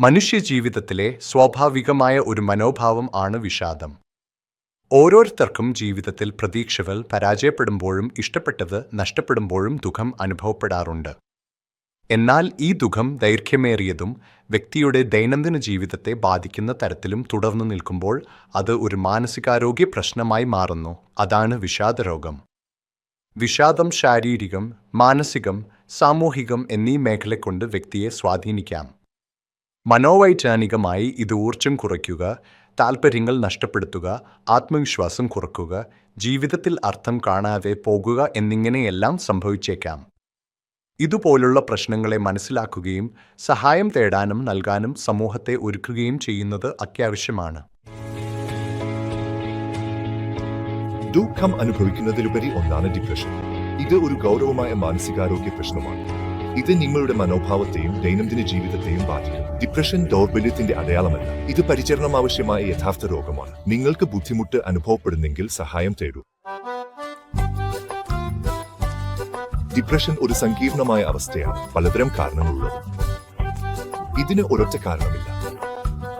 മനുഷ്യജീവിതത്തിലെ സ്വാഭാവികമായ ഒരു മനോഭാവം ആണ് വിഷാദം. ഓരോരുത്തർക്കും ജീവിതത്തിൽ പ്രതീക്ഷകൾ പരാജയപ്പെടുമ്പോഴും ഇഷ്ടപ്പെട്ടത് നഷ്ടപ്പെടുമ്പോഴും ദുഃഖം അനുഭവപ്പെടാറുണ്ട്. എന്നാൽ ഈ ദുഃഖം ദൈർഘ്യമേറിയതും വ്യക്തിയുടെ ദൈനംദിന ജീവിതത്തെ ബാധിക്കുന്ന തരത്തിലും തുടർന്നു നിൽക്കുമ്പോൾ അത് ഒരു മാനസികാരോഗ്യ പ്രശ്നമായി മാറുന്നു. അതാണ് വിഷാദരോഗം. വിഷാദം ശാരീരികം മാനസികം സാമൂഹികം എന്നീ മേഖലകൊണ്ട് വ്യക്തിയെ സ്വാധീനിക്കാം. മനോവൈജ്ഞാനികമായി ഇത് ഊർജം കുറയ്ക്കുക താൽപ്പര്യങ്ങൾ നഷ്ടപ്പെടുത്തുക ആത്മവിശ്വാസം കുറക്കുക ജീവിതത്തിൽ അർത്ഥം കാണാതെ പോകുക എന്നിങ്ങനെയെല്ലാം സംഭവിച്ചേക്കാം. ഇതുപോലുള്ള പ്രശ്നങ്ങളെ മനസ്സിലാക്കുകയും സഹായം തേടാനും നൽകാനും സമൂഹത്തെ ഒരുക്കുകയും ചെയ്യുന്നത് അത്യാവശ്യമാണ്. ദുഃഖം അനുഭവിക്കുന്നതിലുപരി ഒന്നാണ് ഡിപ്രഷൻ ഇത് ഒരു ഗൗരവമായ മാനസികാരോഗ്യ പ്രശ്നമാണ്. ഇത് നിങ്ങളുടെ മനോഭാവത്തെയും ദൈനംദിന ജീവിതത്തെയും ബാധിക്കും. ഡിപ്രഷൻ ദൗർബല്യത്തിന്റെ അടയാളമല്ല. ഇത് പരിചരണം ആവശ്യമായ യഥാർത്ഥ രോഗമാണ്. നിങ്ങൾക്ക് ബുദ്ധിമുട്ട് അനുഭവപ്പെടുന്നെങ്കിൽ സഹായം തേടൂ. ഡിപ്രഷൻ ഒരു സങ്കീർണമായ അവസ്ഥയാണ്. പലതരം കാരണങ്ങളുള്ളത്. ഇതിന് ഒരൊറ്റ കാരണമില്ല.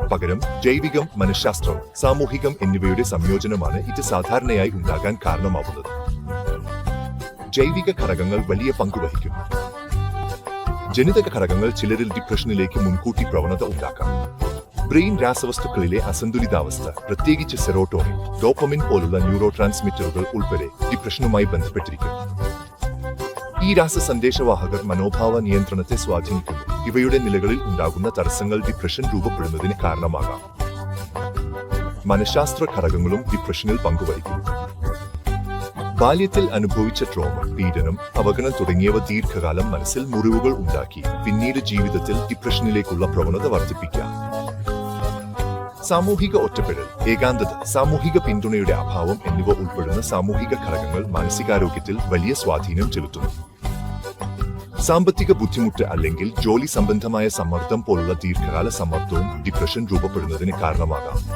പകരം ജൈവികം മനഃശാസ്ത്രം സാമൂഹികം എന്നിവയുടെ സംയോജനമാണ് ഇത് സാധാരണയായി ഉണ്ടാകാൻ കാരണമാവുന്നത്. ജൈവിക ഘടകങ്ങൾ വലിയ പങ്ക് വഹിക്കുന്നു. ജനിതക ഘടകങ്ങൾ ചിലരിൽ ഡിപ്രഷനിലേക്ക് മുൻകൂട്ടി പ്രവണത ഉണ്ടാക്കാം. ബ്രെയിൻ രാസവസ്തുക്കളിലെ അസന്തുലിതാവസ്ഥ പ്രത്യേകിച്ച് സെറോട്ടോണിൻ ഡോപ്പമിൻ പോലുള്ള ന്യൂറോ ട്രാൻസ്മിറ്ററുകൾ ഉൾപ്പെടെ ഡിപ്രഷനുമായി ബന്ധപ്പെട്ടിരിക്കുന്നു ഈ രാസ സന്ദേശവാഹകർ മനോഭാവ നിയന്ത്രണത്തെ സ്വാധീനിക്കുന്നു. ഇവയുടെ നിലകളിൽ ഉണ്ടാകുന്ന തടസ്സങ്ങൾ ഡിപ്രഷൻ രൂപപ്പെടുന്നതിന് കാരണമാകാം. മനഃശാസ്ത്ര ഘടകങ്ങളും ഡിപ്രഷനിൽ പങ്കുവഹിക്കുന്നു. ബാല്യത്തിൽ അനുഭവിച്ച ട്രോമ പീഡനം അവഗണന തുടങ്ങിയവ ദീർഘകാലം മനസ്സിൽ മുറിവുകൾ ഉണ്ടാക്കി. പിന്നീട് ജീവിതത്തിൽ ഡിപ്രഷനിലേക്കുള്ള പ്രവണത വർദ്ധിപ്പിക്കാം. സാമൂഹിക ഒറ്റപ്പെടൽ ഏകാന്തത സാമൂഹിക പിന്തുണയുടെ അഭാവം എന്നിവ ഉൾപ്പെടുന്ന സാമൂഹിക ഘടകങ്ങൾ മാനസികാരോഗ്യത്തിൽ വലിയ സ്വാധീനം ചെലുത്തുന്നു. സാമ്പത്തിക ബുദ്ധിമുട്ട് അല്ലെങ്കിൽ ജോലി സംബന്ധമായ സമ്മർദ്ദം പോലുള്ള ദീർഘകാല സമ്മർദ്ദവും ഡിപ്രഷൻ രൂപപ്പെടുന്നതിന് കാരണമാകാം.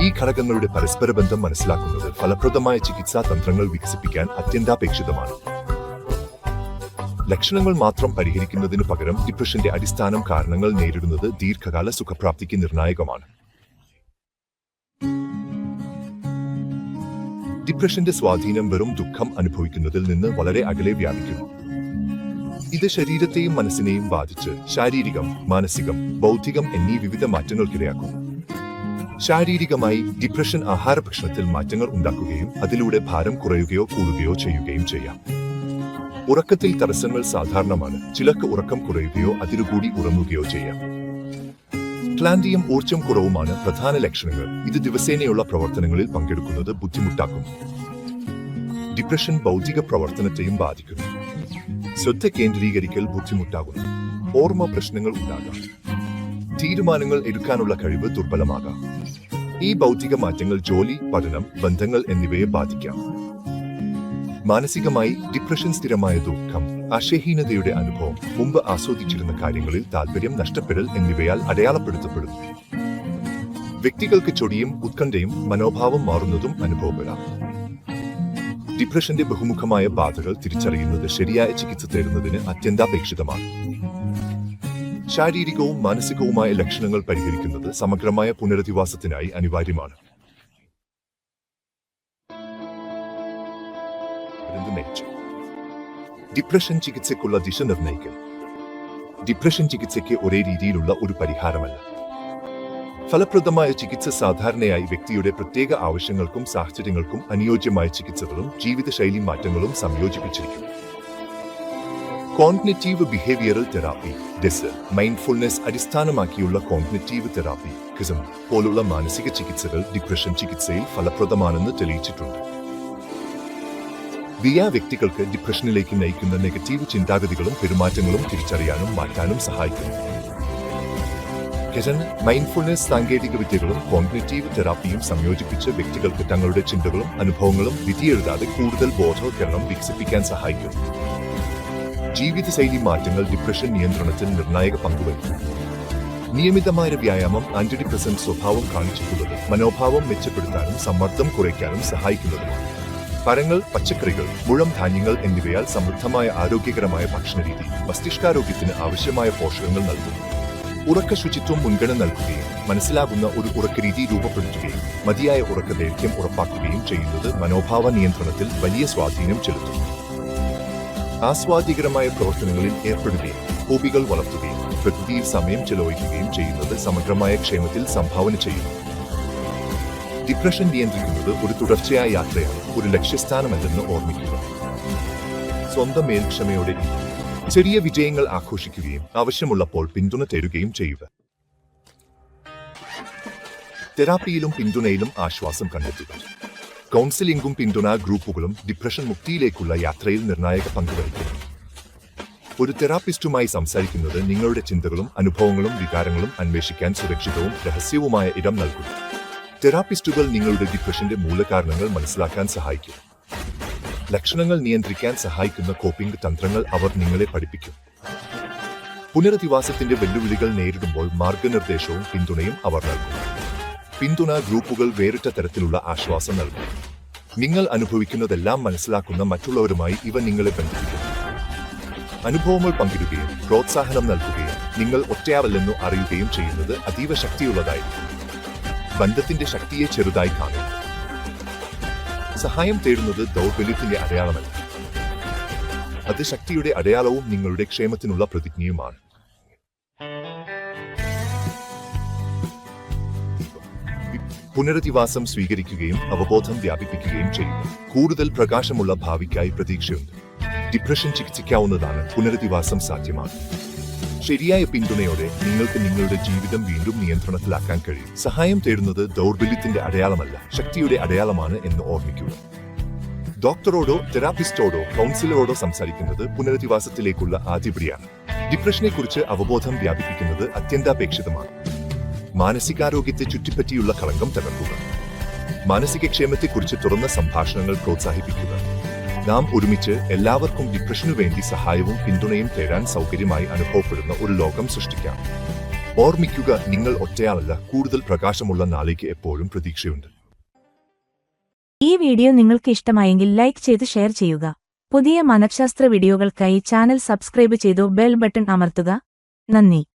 ഈ ഘടകങ്ങളുടെ പരസ്പര ബന്ധം മനസ്സിലാക്കുന്നത് ഫലപ്രദമായ ചികിത്സാ തന്ത്രങ്ങൾ വികസിപ്പിക്കാൻ അത്യന്താപേക്ഷിതമാണ്. ലക്ഷണങ്ങൾ മാത്രം പരിഹരിക്കുന്നതിനു പകരം ഡിപ്രഷന്റെ അടിസ്ഥാനം കാരണങ്ങൾ നേരിടുന്നത് ദീർഘകാല സുഖപ്രാപ്തിക്ക് നിർണായകമാണ്. ഡിപ്രഷന്റെ സ്വാധീനം വെറും ദുഃഖം അനുഭവിക്കുന്നതിൽ നിന്ന് വളരെ അകലെ വ്യാപിക്കുന്നു ഇത് ശരീരത്തെയും മനസ്സിനെയും ബാധിച്ച് ശാരീരികം മാനസികം ബൗദ്ധികം എന്നീ വിവിധ മാറ്റങ്ങൾക്കിടയാക്കുന്നു ശാരീരികമായി ഡിപ്രഷൻ ആഹാര ഭക്ഷണത്തിൽ മാറ്റങ്ങൾ ഉണ്ടാക്കുകയും അതിലൂടെ ഭാരം കുറയുകയോ കൂടുകയോ ചെയ്യുകയും ചെയ്യാം. ഉറക്കത്തിൽ തടസ്സങ്ങൾ സാധാരണമാണ്. ചിലക്ക് ഉറക്കം കുറയുകയോ അതിലുകൂടി ഉറങ്ങുകയോ ചെയ്യാം. ക്ലാന്തിയും ഊർജം കുറവുമാണ് പ്രധാന ലക്ഷണങ്ങൾ. ഇത് ദിവസേനയുള്ള പ്രവർത്തനങ്ങളിൽ പങ്കെടുക്കുന്നത് ബുദ്ധിമുട്ടാക്കും. ഡിപ്രഷൻ ഭൗതിക പ്രവർത്തനത്തെയും ബാധിക്കുന്നു. ശ്രദ്ധ കേന്ദ്രീകരിക്കൽ ബുദ്ധിമുട്ടാകുന്നു. ഓർമ്മ പ്രശ്നങ്ങൾ ഉണ്ടാകാം. തീരുമാനങ്ങൾ എടുക്കാനുള്ള കഴിവ് ദുർബലമാകാം. ഈ ഭൗതിക മാറ്റങ്ങൾ ജോലി പഠനം ബന്ധങ്ങൾ എന്നിവയെ ബാധിക്കാം. മാനസികമായി ഡിപ്രഷൻ സ്ഥിരമായ ദുഃഖം ആശയഹീനതയുടെ അനുഭവം മുമ്പ് ആസ്വദിച്ചിരുന്ന കാര്യങ്ങളിൽ താല്പര്യം നഷ്ടപ്പെടൽ എന്നിവയാൽ അടയാളപ്പെടുത്തപ്പെടുന്നു വ്യക്തികൾക്ക് ചൊടിയും ഉത്കണ്ഠയും മനോഭാവം മാറുന്നതും അനുഭവപ്പെടാം. ഡിപ്രഷന്റെ ബഹുമുഖമായ ബാധകൾ തിരിച്ചറിയുന്നത് ശരിയായ ചികിത്സ തേടുന്നതിന് അത്യന്താപേക്ഷിതമാണ്. ശാരീരികവും മാനസികവുമായ ലക്ഷണങ്ങൾ പരിഹരിക്കുന്നത് സമഗ്രമായ പുനരധിവാസത്തിനായി അനിവാര്യമാണ്. ഡിപ്രഷൻ ചികിത്സയ്ക്കുള്ള ദിശ നിർണയിക്കൽ. ഡിപ്രഷൻ ചികിത്സയ്ക്ക് ഒരേ രീതിയിലുള്ള ഒരു പരിഹാരമല്ല. ഫലപ്രദമായ ചികിത്സ സാധാരണയായി വ്യക്തിയുടെ പ്രത്യേക ആവശ്യങ്ങൾക്കും സാഹചര്യങ്ങൾക്കും അനുയോജ്യമായ ചികിത്സകളും ജീവിതശൈലി മാറ്റങ്ങളും സംയോജിപ്പിച്ചിരിക്കും കോഗ്നിറ്റീവ് ബിഹേവിയറൽ തെറാപ്പി ഡെസ് മൈൻഡ്ഫുൾനെസ് അടിസ്ഥാനമാക്കിയുള്ള കോഗ്നിറ്റീവ് തെറാപ്പി കിസം പോലുള്ള മാനസിക ചികിത്സകൾ ഡിപ്രഷൻ ചികിത്സയിൽ ഫലപ്രദമാണെന്ന് തെളിയിച്ചിട്ടുണ്ട്. വിയ വ്യക്തികൾക്ക് ഡിപ്രഷനിലേക്ക് നയിക്കുന്ന നെഗറ്റീവ് ചിന്താഗതികളും പെരുമാറ്റങ്ങളും തിരിച്ചറിയാനും മാറ്റാനും സഹായിക്കുന്നു. കിരൺ മൈൻഡ്ഫുൾനെസ് സാങ്കേതിക വിദ്യകളും കോഗ്നിറ്റീവ് തെറാപ്പിയും സംയോജിപ്പിച്ച് വ്യക്തികൾക്ക് തങ്ങളുടെ ചിന്തകളും അനുഭവങ്ങളും വിധിയെഴുതാതെ കൂടുതൽ ബോധവൽക്കരണം വികസിപ്പിക്കാൻ സഹായിക്കുന്നു. ജീവിതശൈലി മാറ്റങ്ങൾ ഡിപ്രഷൻ നിയന്ത്രണത്തിൽ നിർണായക പങ്കുവഹിക്കുന്നു നിയമിതമായ വ്യായാമം ആന്റി ഡിപ്രസൻ സ്വഭാവം കാണിച്ചിട്ടുള്ളത് മനോഭാവം മെച്ചപ്പെടുത്താനും സമ്മർദ്ദം കുറയ്ക്കാനും സഹായിക്കുന്നതുമാണ് പരങ്ങൾ പച്ചക്കറികൾ മുഴം ധാന്യങ്ങൾ എന്നിവയാൽ സമൃദ്ധമായ ആരോഗ്യകരമായ ഭക്ഷണരീതി മസ്തിഷ്കാരോഗ്യത്തിന് ആവശ്യമായ പോഷകങ്ങൾ നൽകുന്നു. ഉറക്ക ശുചിത്വം മുൻഗണന നൽകുകയും മനസ്സിലാകുന്ന ഒരു ഉറക്കരീതി രൂപപ്പെടുത്തുകയും മതിയായ ഉറക്ക ദൈർഘ്യം ഉറപ്പാക്കുകയും ചെയ്യുന്നത് മനോഭാവ നിയന്ത്രണത്തിൽ വലിയ സ്വാധീനം ചെലുത്തുന്നു. ആസ്വാദികരമായ പ്രവർത്തനങ്ങളിൽ ഏർപ്പെടുകയും ഹോബികൾ വളർത്തുകയും പ്രകൃതിയിൽ സമയം ചെലവഴിക്കുകയും ചെയ്യുന്നത് സമഗ്രമായ ക്ഷേമത്തിൽ സംഭാവന ചെയ്യുന്നു. ഡിപ്രഷൻ നിയന്ത്രിക്കുന്നത് ഒരു തുടർച്ചയായ യാത്രയാണ് ഒരു ലക്ഷ്യസ്ഥാനമല്ലെന്ന് ഓർമ്മിക്കുക. സ്വന്തം മേൽക്ഷമയോടെ. ചെറിയ വിജയങ്ങൾ ആഘോഷിക്കുകയും ആവശ്യമുള്ളപ്പോൾ പിന്തുണ തരുകയും ചെയ്യുക. തെറാപ്പിയിലും പിന്തുണയിലും ആശ്വാസം കണ്ടെത്തുക. കൗൺസിലിംഗും പിന്തുണാ ഗ്രൂപ്പുകളും ഡിപ്രഷൻ മുക്തിയിലേക്കുള്ള യാത്രയിൽ നിർണായക പങ്കുവഹിക്കുന്നു ഒരു തെറാപ്പിസ്റ്റുമായി സംസാരിക്കുന്നത് നിങ്ങളുടെ ചിന്തകളും അനുഭവങ്ങളും വികാരങ്ങളും അന്വേഷിക്കാൻ സുരക്ഷിതവും രഹസ്യവുമായ ഇടം നൽകുന്നു. തെറാപ്പിസ്റ്റുകൾ നിങ്ങളുടെ ഡിപ്രഷന്റെ മൂലകാരണങ്ങൾ മനസ്സിലാക്കാൻ സഹായിക്കും. ലക്ഷണങ്ങൾ നിയന്ത്രിക്കാൻ സഹായിക്കുന്ന കോപ്പിംഗ് തന്ത്രങ്ങൾ അവർ നിങ്ങളെ പഠിപ്പിക്കും. പുനരധിവാസത്തിന്റെ വെല്ലുവിളികൾ നേരിടുമ്പോൾ മാർഗനിർദ്ദേശവും പിന്തുണയും അവർ നൽകും. പിന്തുണ ഗ്രൂപ്പുകൾ വേറിട്ട തരത്തിലുള്ള ആശ്വാസം നൽകും. നിങ്ങൾ അനുഭവിക്കുന്നതെല്ലാം മനസ്സിലാക്കുന്ന മറ്റുള്ളവരുമായി ഇവ നിങ്ങളെ ബന്ധിപ്പിക്കും. അനുഭവങ്ങൾ പങ്കിടുകയും പ്രോത്സാഹനം നൽകുകയും നിങ്ങൾ ഒറ്റയാവല്ലെന്നു അറിയുകയും ചെയ്യുന്നത് അതീവ ശക്തിയുള്ളതായിരിക്കും. ബന്ധത്തിന്റെ ശക്തിയെ ചെറുതായി കാണും സഹായം തേടുന്നത് ദൗർബല്യത്തിന്റെ അടയാളമല്ല. അത് ശക്തിയുടെ അടയാളവും നിങ്ങളുടെ ക്ഷേമത്തിനുള്ള പ്രതിജ്ഞയുമാണ്. പുനരധിവാസം സ്വീകരിക്കുകയും അവബോധം വ്യാപിപ്പിക്കുകയും ചെയ്യുന്നു. കൂടുതൽ പ്രകാശമുള്ള ഭാവിക്കായി പ്രതീക്ഷയുണ്ട്. ഡിപ്രഷൻ ചികിത്സിക്കാവുന്നതാണ് പുനരധിവാസം സാധ്യമാണ്. ശരിയായ പിന്തുണയോടെ നിങ്ങൾക്ക് നിങ്ങളുടെ ജീവിതം വീണ്ടും നിയന്ത്രണത്തിലാക്കാൻ കഴിയും. സഹായം തേടുന്നത് ദൗർബല്യത്തിന്റെ അടയാളമല്ല ശക്തിയുടെ അടയാളമാണ് എന്ന് ഓർമ്മിക്കുക. ഡോക്ടറോടോ തെറാപ്പിസ്റ്റോടോ കൗൺസിലറോടോ സംസാരിക്കുന്നത് പുനരധിവാസത്തിലേക്കുള്ള ആദ്യപടിയാണ് ഡിപ്രഷനെക്കുറിച്ച് അവബോധം വ്യാപിപ്പിക്കുന്നത് അത്യന്താപേക്ഷിതമാണ്. മാനസികാരോഗ്യത്തെ ചുറ്റിപ്പറ്റിയുള്ള കളങ്കം തകർക്കുക. മാനസിക ക്ഷേമത്തെക്കുറിച്ച് തുറന്ന സംഭാഷണങ്ങൾ പ്രോത്സാഹിപ്പിക്കുക. നാം ഒരുമിച്ച് എല്ലാവർക്കും ഡിപ്രഷനു വേണ്ടി സഹായവും പിന്തുണയും തേടാൻ സൗകര്യമായി അനുഭവപ്പെടുന്ന ഒരു ലോകം സൃഷ്ടിക്കാം. ഓർമ്മിക്കുക നിങ്ങൾ ഒറ്റയാളല്ല കൂടുതൽ പ്രകാശമുള്ള നാളേക്ക് എപ്പോഴും പ്രതീക്ഷയുണ്ട്. ഈ വീഡിയോ നിങ്ങൾക്ക് ഇഷ്ടമായെങ്കിൽ ലൈക്ക് ചെയ്ത് ഷെയർ ചെയ്യുക. പുതിയ മനഃശാസ്ത്ര വീഡിയോകൾക്കായി ചാനൽ സബ്സ്ക്രൈബ് ചെയ്തു ബെൽ ബട്ടൺ അമർത്തുക. നന്ദി.